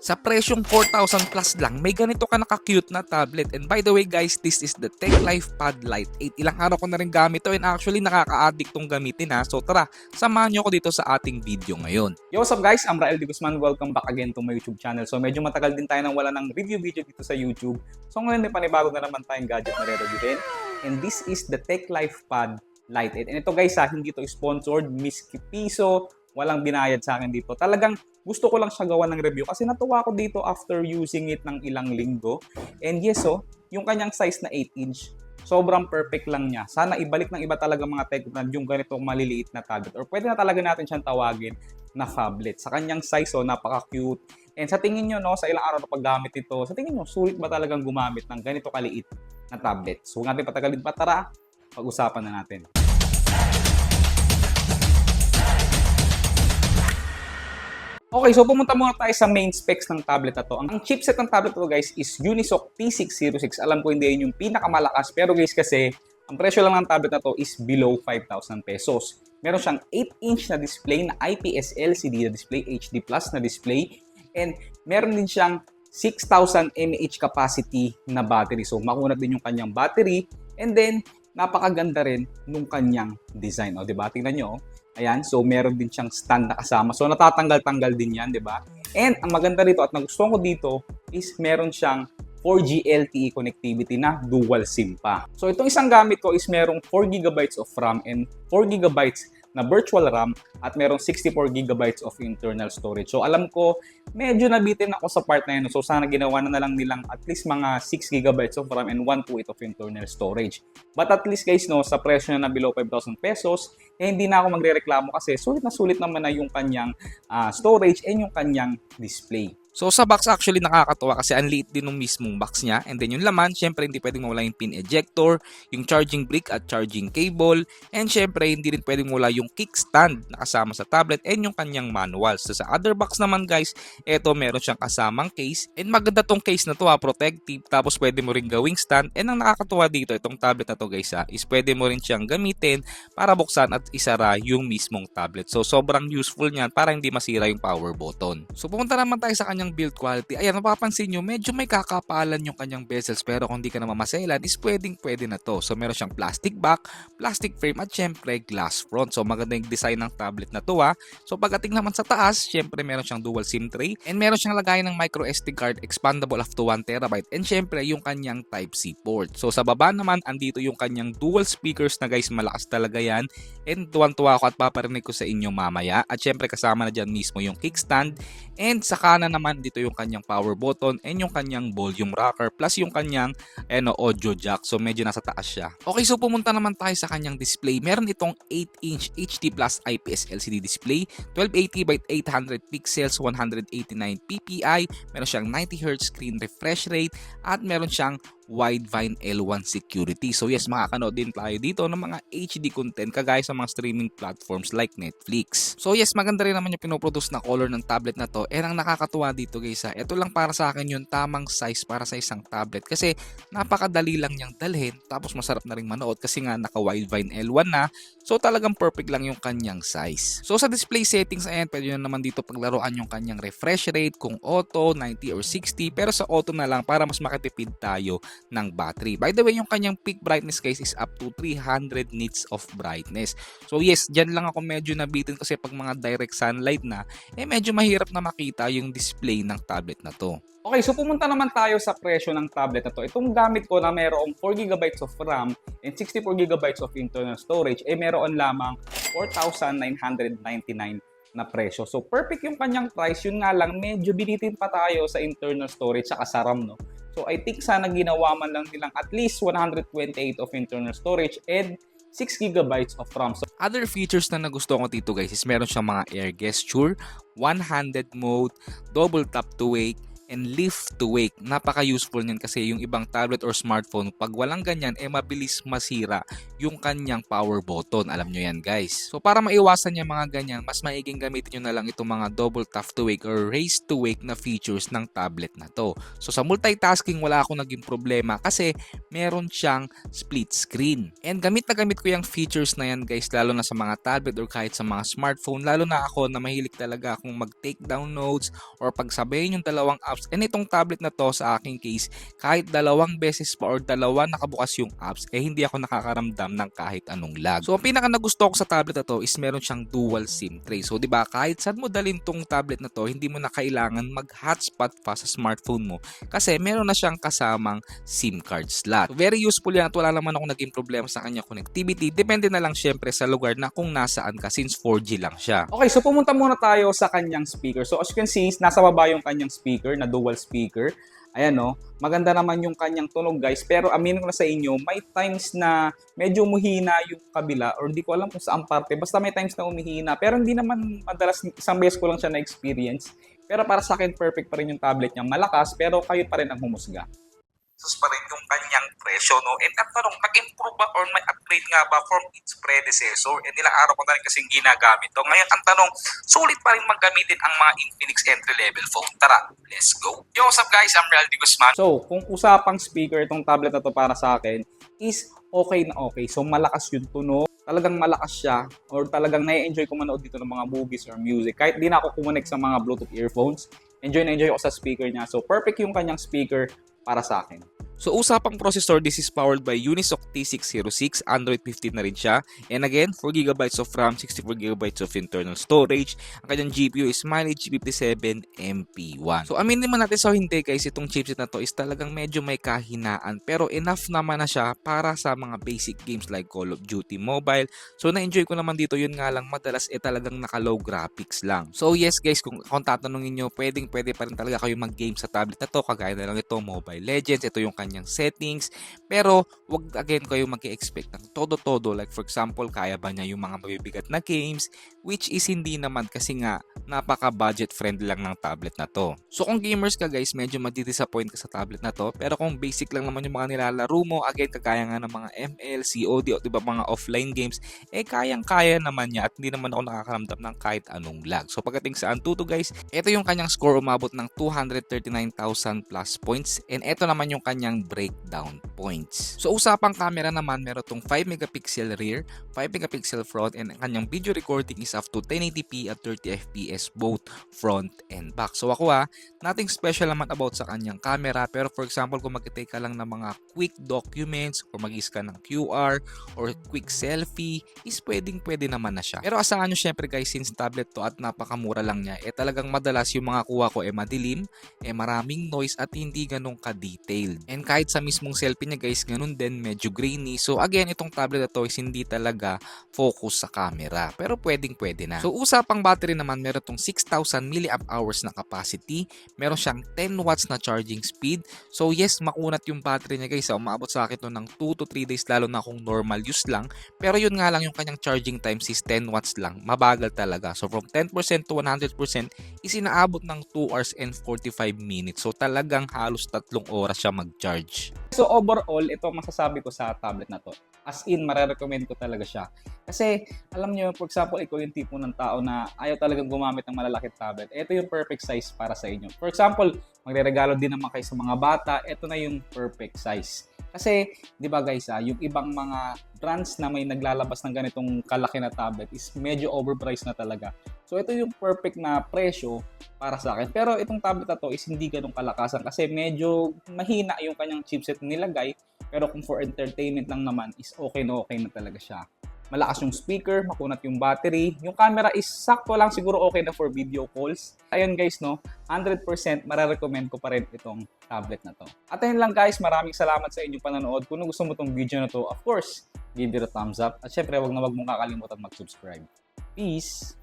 Sa presyong 4,000 plus lang, may ganito ka naka-cute na tablet. And by the way guys, this is the Tech Life Pad Lite 8. Ilang araw ko na rin gamit to and actually nakaka-addict tong gamitin ha. So tara, samahan nyo ko dito sa ating video ngayon. Yo, what's up guys? I'm Rael De Guzman. Welcome back again to my YouTube channel. So medyo matagal din tayo nang wala ng review video dito sa YouTube. So ngayon may panibago na naman tayong gadget na re-reviewin. And this is the Tech Life Pad Lite 8. And ito guys ha, hindi to sponsored, miski piso, walang binayad sa akin dito. Talagang gusto ko lang siya gawa ng review kasi natuwa ko dito after using it ng ilang linggo. And yes, so, yung kanyang size na 8 inch, sobrang perfect lang niya. Sana ibalik ng iba talaga mga tech brand yung ganitong maliliit na tablet. Or pwede na talaga natin siyang tawagin na phablet. Sa kanyang size, so, napaka-cute. And sa tingin nyo, no, sa ilang araw na paggamit ito, sa tingin nyo, sulit ba talagang gumamit ng ganito kaliit na tablet? So, huwag natin patagalin pa. Tara, pag-usapan na natin. Okay, so pumunta muna tayo sa main specs ng tablet na to. Ang, chipset ng tablet to guys is Unisoc T606. Alam ko hindi yun yung pinakamalakas, pero guys kasi ang presyo lang ng tablet na to is below 5,000 pesos. Meron siyang 8-inch na display na IPS LCD na display, HD Plus na display, and meron din siyang 6,000 mAh capacity na battery. So makunat din yung kanyang battery, and then napakaganda rin nung kanyang design. O, di ba? Tingnan nyo, oh. Ayan, so meron din siyang stand na kasama. So natatanggal-tanggal din yan, di ba? And ang maganda rito at nagustuhan ko dito is meron siyang 4G LTE connectivity na dual SIM pa. So itong isang gamit ko is merong 4GB of RAM and 4GB na virtual RAM at merong 64GB of internal storage. So alam ko, medyo nabitin ako sa part na yun. So sana ginawa na, na lang nilang at least mga 6GB of RAM and 128 of internal storage. But at least guys, no, sa presyo na below 5,000 pesos, eh, hindi na ako magre-reklamo kasi sulit na sulit naman na yung kanyang ah, storage and yung kanyang display. So sa box actually nakakatuwa kasi ang liit din ng mismong box niya. And then yung laman, syempre hindi pwedeng mawala yung pin ejector, yung charging brick at charging cable. And syempre hindi rin pwedeng mawala yung kickstand na kasama sa tablet and yung kanyang manual. So sa other box naman guys, eto meron siyang kasamang case. And maganda tong case na to ha, protective. Tapos pwede mo rin gawing stand. And ang nakakatuwa dito, itong tablet na to guys ha, is pwede mo rin siyang gamitin para buksan at isara yung mismong tablet. So sobrang useful niyan para hindi masira yung power button. So pumunta naman tayo sa kanyang build quality. Ayan, mapapansin nyo, medyo may kakapalan yung kanyang bezels pero kung di ka na mamaselan is pwedeng pwede na to. So meron siyang plastic back, plastic frame at syempre glass front. So maganda yung design ng tablet na to ha. So pagdating naman sa taas, syempre meron siyang dual SIM tray and meron siyang lagayan ng micro SD card expandable up to 1TB and syempre yung kanyang Type-C port. So sa baba naman, andito yung kanyang dual speakers na guys, malakas talaga yan and tuwan-tuwa ako at paparinig ko sa inyo mamaya. At syempre kasama na dyan mismo yung kickstand and sa kanan naman dito yung kanyang power button and yung kanyang volume rocker plus yung kanyang ano, audio jack. So medyo nasa taas siya. Okay, so pumunta naman tayo sa kanyang display. Meron itong 8-inch HD Plus IPS LCD display, 1280 by 800 pixels, 189 ppi, meron siyang 90 Hz screen refresh rate at meron siyang Widevine L1 security. So yes, makakanood din tayo dito ng mga HD content kagaya sa mga streaming platforms like Netflix. So yes, maganda rin naman yung pinoproduce na color ng tablet na to. And ang nakakatuwa dito guys ha, ito lang para sa akin yung tamang size para sa isang tablet kasi napakadali lang niyang dalhin tapos masarap na rin manood kasi nga naka Widevine L1 na. So talagang perfect lang yung kanyang size. So sa display settings ayan, pwede nyo naman dito paglaruan yung kanyang refresh rate kung auto, 90 or 60 pero sa auto na lang para mas makatipid tayo ng battery. By the way, yung kanyang peak brightness guys is up to 300 nits of brightness. So yes, dyan lang ako medyo nabitin kasi pag mga direct sunlight na, eh medyo mahirap na makita yung display ng tablet na to. Okay, so pumunta naman tayo sa presyo ng tablet na to. Itong gamit ko na mayroong 4GB of RAM and 64GB of internal storage, eh meron lamang 4,999 na presyo. So perfect yung kanyang price. Yun nga lang, medyo binitin pa tayo sa internal storage sa RAM, no? So I think sana ginawa man lang nilang at least 128 of internal storage and 6 gigabytes of RAM. So, Other features na nagustuhan ko dito guys is meron siyang mga air gesture, one-handed mode, double tap to wake, and lift to wake. Napaka-useful niyan kasi yung ibang tablet or smartphone, pag walang ganyan, eh mabilis masira yung kanyang power button. Alam nyo yan guys. So para maiwasan yung mga ganyan, mas maiging gamitin nyo na lang itong mga double tap to wake or raise to wake na features ng tablet na to. So sa multitasking, wala akong naging problema kasi meron siyang split screen. And gamit na gamit ko yung features na yan guys, lalo na sa mga tablet or kahit sa mga smartphone, lalo na ako na mahilig talaga akong mag-take down notes or pagsabayin yung dalawang apps. And itong tablet na to sa aking case, kahit dalawang beses pa or dalawa nakabukas yung apps, eh hindi ako nakakaramdam ng kahit anong lag. So ang pinaka nagusto ko sa tablet na to is meron siyang dual SIM tray. So 'di ba kahit saan mo dalhin tong tablet na to, hindi mo na kailangan mag-hotspot pa sa smartphone mo kasi meron na siyang kasamang SIM card slot. So, very useful yan at wala naman ako naging problema sa kanya connectivity. Depende na lang syempre sa lugar na kung nasaan ka since 4G lang siya. Okay, so pumunta muna tayo sa kanyang speaker. So as you can see, nasa baba yung kanyang speaker na dual speaker. Ayan no, maganda naman yung kanyang tunog guys. Pero aminin ko na sa inyo, may times na medyo muhina yung kabila or hindi ko alam kung saan parte. Basta may times na umihina. Pero hindi naman madalas, isang beses ko lang siya na-experience. Pero para sa akin, perfect pa rin yung tablet niya. Malakas, pero kayo pa rin ang humusga. pesos pa rin presyo, no? And at tanong, nag-improve ba or may upgrade nga ba from its predecessor? And ilang araw ko na rin kasing ginagamit to. Ngayon, ang tanong, sulit pa rin maggamitin ang mga Infinix entry-level phone. Tara, let's go. Yo, what's up guys? I'm Real Di Guzman. So, kung usapang speaker itong tablet na to para sa akin, is okay na okay. So, malakas yung tunog. Talagang malakas siya or talagang nai-enjoy ko manood dito ng mga movies or music. Kahit di na ako kumonek sa mga Bluetooth earphones, enjoy na enjoy ako sa speaker niya. So, perfect yung kanyang speaker para sa akin. So usapang processor, this is powered by Unisoc T606, Android 15 na rin siya. And again, 4GB of RAM, 64GB of internal storage. Ang kanyang GPU is Mali G57 MP1. So aminin naman natin sa hindi guys, itong chipset na to is talagang medyo may kahinaan. Pero enough naman na siya para sa mga basic games like Call of Duty Mobile. So na-enjoy ko naman dito, yun nga lang madalas eh talagang naka-low graphics lang. So yes guys, kung, kung tatanungin nyo, pwedeng pwede pa rin talaga kayo mag-game sa tablet na to. Kagaya na lang ito, Mobile Legends. Ito yung kanyang settings. Pero wag again kayo mag-expect ng todo-todo. Like for example, kaya ba niya yung mga mabibigat na games? Which is hindi naman kasi nga napaka-budget friendly lang ng tablet na to. So kung gamers ka guys, medyo madidisappoint ka sa tablet na to. Pero kung basic lang naman yung mga nilalaro mo, again, kagaya nga ng mga ML, COD, o diba mga offline games, eh kayang-kaya naman niya at hindi naman ako nakakaramdam ng kahit anong lag. So pagdating sa Antutu guys, ito yung kanyang score umabot ng 239,000 plus points and ito naman yung kanyang breakdown points. So usapang camera naman, meron tong 5 megapixel rear, 5 megapixel front and ang kanyang video recording is up to 1080p at 30 fps both front and back. So ako ah, nothing special naman about sa kanyang camera pero for example kung mag-take ka lang ng mga quick documents or mag-scan ng QR or quick selfie is pwedeng pwede naman na siya. Pero asahan nyo syempre guys since tablet to at napakamura lang niya eh talagang madalas yung mga kuha ko eh madilim, eh maraming noise at hindi ganun ka-detailed. And kahit sa mismong selfie niya guys ganun din medyo grainy. So again itong tablet na to is hindi talaga focus sa camera pero pwedeng pwede na. So usapang battery naman meron tong 6,000 mAh na capacity, meron siyang 10 watts na charging speed. So yes, makunat yung battery niya guys. Ah, Umabot sa akin to ng 2 to 3 days lalo na kung normal use lang. Pero yun nga lang yung kanyang charging time is 10 watts lang. Mabagal talaga. So from 10% to 100% is inaabot ng 2 hours and 45 minutes. So talagang halos tatlong oras siya mag-charge. So overall, ito ang masasabi ko sa tablet na to. As in, marerecommend ko talaga siya. Kasi, alam nyo, for example, ikaw yung tipo ng tao na ayaw talagang gumamit ng malalaki tablet. Ito yung perfect size para sa inyo. For example, magre-regalo din naman kayo sa mga bata, ito na yung perfect size. Kasi, di ba guys, ah, yung ibang mga brands na may naglalabas ng ganitong kalaki na tablet is medyo overpriced na talaga. So, ito yung perfect na presyo para sa akin. Pero itong tablet na to is hindi ganun kalakasan kasi medyo mahina yung kanyang chipset nilagay. Pero kung for entertainment lang naman is okay na okay na talaga siya. Malakas yung speaker, makunat yung battery. Yung camera is sakto lang siguro okay na for video calls. Ayun guys, no, 100% mararecommend ko pa rin itong tablet na to. At ayun lang guys, maraming salamat sa inyong panonood. Kung gusto mo tong video na to, of course, give it a thumbs up. At syempre, wag na wag mong kakalimutan mag-subscribe. Peace!